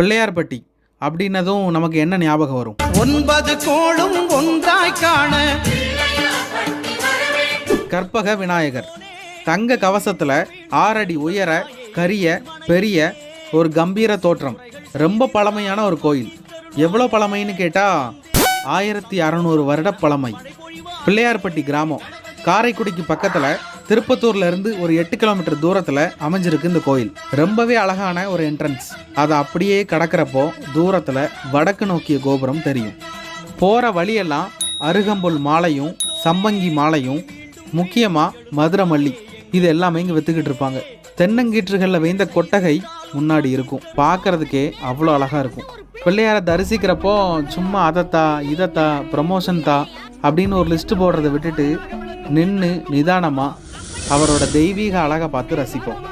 பிள்ளையார்பட்டி அப்படின்னதும் நமக்கு என்ன ஞாபகம் வரும்? ஒன்பது கோளும் ஒன்றாய் காண. கற்பக விநாயகர் தங்க கவசத்தில் ஆறடி உயர கரிய பெரிய ஒரு கம்பீர தோற்றம். ரொம்ப பழமையான ஒரு கோயில். எவ்வளோ பழமைன்னு கேட்டால் ஆயிரத்தி அறநூறு வருட பழமை. பிள்ளையார்பட்டி கிராமம். காரைக்குடிக்கு பக்கத்தில் திருப்பத்தூர்ல இருந்து ஒரு எட்டு கிலோமீட்டர் தூரத்தில் அமைஞ்சிருக்கு இந்த கோயில். ரொம்பவே அழகான ஒரு என்ட்ரன்ஸ் அதை அப்படியே கடக்கிறப்போ தூரத்தில் வடக்கு நோக்கிய கோபுரம் தெரியும். போகிற வழியெல்லாம் அருகம்புல் மாலையும் சம்பங்கி மாலையும் முக்கியமாக மதுரை மல்லி இது எல்லாமே இங்கே விற்றுக்கிட்டு இருப்பாங்க. தென்னங்கீற்றுகளில் வைந்த கொட்டகை முன்னாடி இருக்கும். பார்க்கறதுக்கே அவ்வளோ அழகாக இருக்கும். பிள்ளையாரை தரிசிக்கிறப்போ சும்மா அதைத்தா இதைத்தா ப்ரமோஷன் தா அப்படின்னு ஒரு லிஸ்ட்டு போடுறதை விட்டுட்டு நின்று நிதானமாக அவரோட தெய்வீக அழகை பார்த்து ரசிப்போம்.